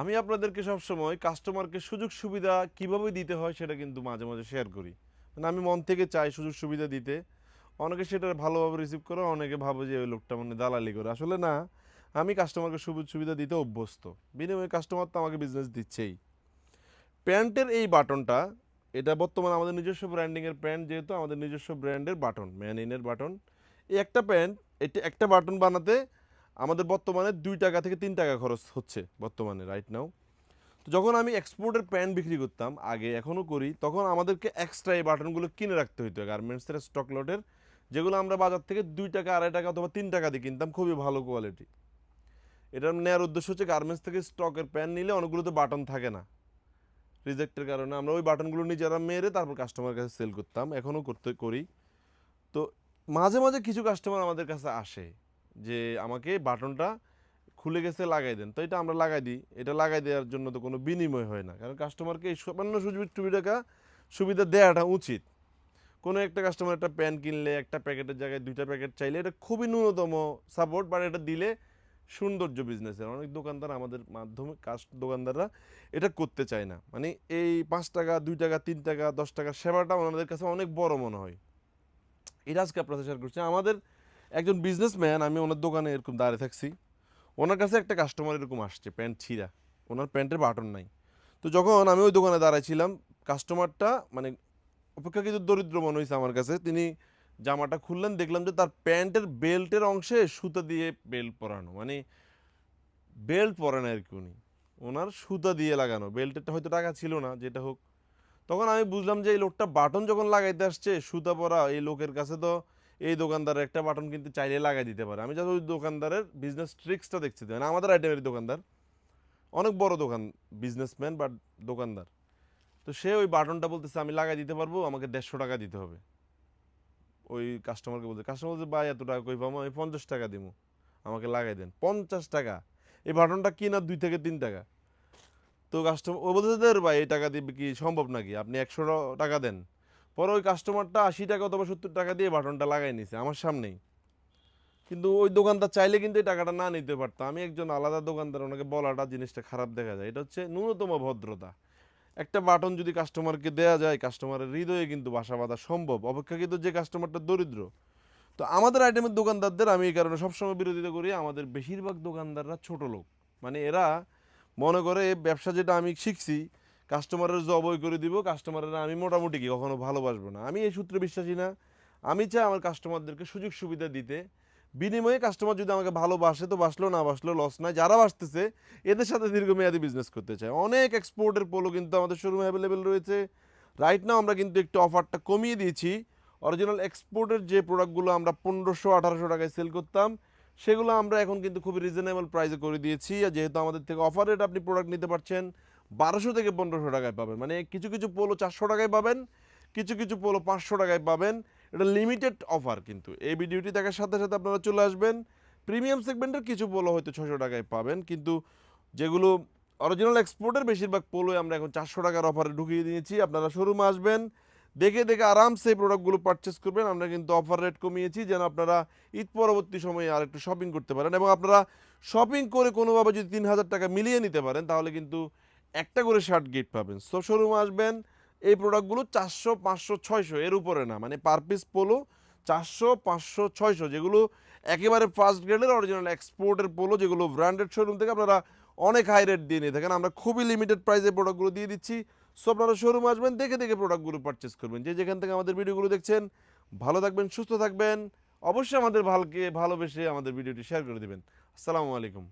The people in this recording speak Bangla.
আমি আপনাদেরকে সবসময় কাস্টমারকে সুযোগ সুবিধা কীভাবে দিতে হয় সেটা কিন্তু মাঝে মাঝে শেয়ার করি। মানে আমি মন থেকে চাই সুযোগ সুবিধা দিতে। অনেকে সেটা ভালোভাবে রিসিভ করে, অনেকে ভাবে যে ওই লোকটা মানে দালালি করে। আসলে না, আমি কাস্টমারকে সুযোগ সুবিধা দিতে অভ্যস্ত। বিনিময়ে কাস্টমার তো আমাকে বিজনেস দিচ্ছেই। প্যান্টের এই বাটনটা, এটা বর্তমানে আমাদের নিজস্ব ব্র্যান্ডিংয়ের প্যান্ট, যেহেতু আমাদের নিজস্ব ব্র্যান্ডের বাটন ম্যান ইনের বাটন। এই একটা প্যান্ট, এটা একটা বাটন বানাতে আমাদের বর্তমানে দুই টাকা থেকে তিন টাকা খরচ হচ্ছে বর্তমানে রাইট নাও তো যখন আমি এক্সপোর্টের প্যান্ট বিক্রি করতাম, আগে এখনও করি, তখন আমাদেরকে এক্সট্রা এই বাটনগুলো কিনে রাখতে হতো গার্মেন্টসের স্টক লটের যেগুলো আমরা বাজার থেকে দুই টাকা, আড়াই টাকা অথবা তিন টাকা দিয়ে কিনতাম, খুবই ভালো কোয়ালিটি এটা নেওয়ার উদ্দেশ্য হচ্ছে গার্মেন্টস থেকে স্টকের প্যান্ট নিলে অনেকগুলোতে বাটন থাকে না। রিজেক্টের কারণে আমরা ওই বাটনগুলো নিজেরা মেরে তারপর কাস্টমার কাছে সেল করতাম, এখনও করতে করি। তো মাঝে মাঝে কিছু কাস্টমার আমাদের কাছে আসে। যে আমাকে বাটনটা খুলে গেছে, লাগাই দেন। তো এটা আমরা লাগাই দিই। এটা লাগাই দেওয়ার জন্য তো কোনো বিনিময় হয় না। কারণ কাস্টমারকে এই সামান্য সুযোগ সুবিধা সুবিধা দেওয়াটা উচিত। কোনো একটা কাস্টমার একটা প্যান কিনলে, একটা প্যাকেটের জায়গায় দুইটা প্যাকেট চাইলে এটা খুবই ন্যূনতম সাপোর্ট বাট এটা দিলে সৌন্দর্য বিজনেসের অনেক দোকানদার আমাদের মাধ্যমে কাস্ট দোকানদাররা এটা করতে চায় না। মানে এই পাঁচ টাকা, দুই টাকা, তিন টাকা, দশ টাকা সেবাটা ওনাদের কাছে অনেক বড় মনে হয়। এটা আজকে আপনাদের শেয়ার করছি। আমাদের একজন বিজনেসম্যান আমি ওনার দোকানে এরকম দাঁড়িয়ে থাকছি। ওনার কাছে একটা কাস্টমার এরকম আসছে প্যান্ট ছিঁড়া। ওনার প্যান্টের বাটন নাই। তো যখন আমি ওই দোকানে দাঁড়াইছিলাম কাস্টমারটা মানে অপেক্ষাকৃত দরিদ্র মনে হয়েছে আমার কাছে। তিনি জামাটা খুললেন, দেখলাম যে তার প্যান্টের বেল্টের অংশে সুতা দিয়ে বেল্ট পরানো। মানে বেল্ট পরে না আর কি উনি। ওনার সুতা দিয়ে লাগানো। বেল্টেরটা হয়তো টাকা ছিল না, যেটা হোক। তখন আমি বুঝলাম যে এই লোকটা বাটন যখন লাগাইতে আসছে, সুতা পরা এই লোকের কাছে তো এই দোকানদার একটা বাটন কিন্তু চাইলে লাগাই দিতে পারে। আমি যখন ওই দোকানদারের বিজনেস ট্রিক্সটা দেখছি। মানে আমাদের আইটেমের দোকানদার, অনেক বড় দোকান বিজনেসম্যান বা দোকানদার। তো সে ওই বাটনটা বলতেছে, আমি লাগাই দিতে পারব, আমাকে দেড়শো টাকা দিতে হবে। ওই কাস্টমারকে বলতে কাস্টমার বলছে, ভাই, এত টাকা কই পাবো? আমি পঞ্চাশ টাকা দিব। আমাকে লাগাই দেন। পঞ্চাশ টাকা। এই বাটনটা কিনা দুই থেকে তিন টাকা? তো কাস্টমার ও বলতেছে ভাই, এই টাকা দিবে কি সম্ভব নাকি? আপনি একশো টাকা দেন। পরে ওই কাস্টমারটা আশি টাকা অথবা সত্তর টাকা দিয়ে বাটনটা লাগাই নিছে, আমার সামনেই। কিন্তু ওই দোকানদার চাইলে কিন্তু এই টাকাটা না নিতে পারতো। আমি একজন আলাদা দোকানদার, ওনাকে বলাটা জিনিসটা খারাপ দেখা যায়। এটা হচ্ছে ন্যূনতম ভদ্রতা। একটা বাটন যদি কাস্টমারকে দেয়া যায় কাস্টমারের হৃদয়ে কিন্তু বাসা বাঁধা সম্ভব। অপেক্ষাকৃত যে কাস্টমারটা দরিদ্র। তো আমাদের আইটেমের দোকানদারদের আমি এই কারণে সবসময় বিরোধিতা করি, আমাদের বেশিরভাগ দোকানদাররা ছোট লোক। মানে এরা মনে করে ব্যবসা যেটা আমি শিখছি কাস্টমারের জবই করে দিব, কাস্টমারের আমি মোটামুটি কি কখনো ভালোবাসবো না। আমি এই সূত্রে বিশ্বাসী না। আমি চাই আমার কাস্টমারদেরকে সুযোগ সুবিধা দিতে। বিনিময়ে কাস্টমার যদি আমাকে ভালোবাসে, তো বাসলো না বাসলো লস নাই। যারা বাসতেছে, এদের সাথে দীর্ঘমেয়াদী বিজনেস করতে চায় অনেক এক্সপোর্টের পোলো কিন্তু আমাদের শোরুমে অ্যাভেলেবেল রয়েছে। রাইট নাও আমরা কিন্তু একটু অফারটা কমিয়ে দিয়েছি। অরিজিনাল এক্সপোর্টের যে প্রোডাক্টগুলো আমরা পনেরোশো, আঠারোশো টাকায় সেল করতাম, সেগুলো আমরা এখন কিন্তু খুবই রিজনেবল প্রাইসে করে দিয়েছি। আর যেহেতু আমাদের থেকে অফার রেট আপনি প্রোডাক্ট নিতে পারছেন বারোশো থেকে পনেরোশো টাকায় পাবেন। মানে কিছু কিছু পোলো চারশো টাকায় পাবেন, কিছু কিছু পোলো পাঁচশো টাকায় পাবেন। এটা লিমিটেড অফার কিন্তু। এই ভিডিওটি দেখার সাথে সাথে আপনারা চলে আসবেন। প্রিমিয়াম সেগমেন্টের কিছু পোলো হয়তো ছশো টাকায় পাবেন, কিন্তু যেগুলো অরিজিনাল এক্সপোর্টের বেশিরভাগ পোলোই আমরা এখন চারশো টাকার অফারে ঢুকিয়ে দিয়েছি। আপনারা শোরুমে আসবেন, দেখে দেখে আরামসে এই প্রোডাক্টগুলো পারচেস করবেন। আমরা কিন্তু অফার রেট কমিয়েছি যেন আপনারা ঈদ পরবর্তী সময়ে আর একটু শপিং করতে পারেন এবং আপনারা শপিং করে কোনোভাবে যদি তিন হাজার টাকা মিলিয়ে নিতে পারেন, তাহলে কিন্তু একটা করে শার্ট গিফট পাবেন। সো শোরুমে আসবেন, এই প্রোডাক্টগুলো চারশো, পাঁচশো, ছয়শো, এর উপরে না মানে পার পিস পোলো চারশো, পাঁচশো, ছয়শো, যেগুলো একেবারে ফার্স্ট গ্রেডের অরিজিনাল এক্সপোর্টের পোলো যেগুলো ব্র্যান্ডেড শোরুম থেকে আপনারা অনেক হাই রেট দিয়ে নিয়ে থাকেন। আমরা খুবই লিমিটেড প্রাইসে প্রোডাক্টগুলো দিয়ে দিচ্ছি। সো আপনারা শোরুম আসবেন, দেখে দেখে প্রোডাক্টগুলো পারচেস করবেন। যে যেখান থেকে আমাদের ভিডিওগুলো দেখছেন, ভালো থাকবেন, সুস্থ থাকবেন, অবশ্যই আমাদের ভালকে ভালোবেসে আমাদের ভিডিওটি শেয়ার করে দেবেন। আসসালামু আলাইকুম।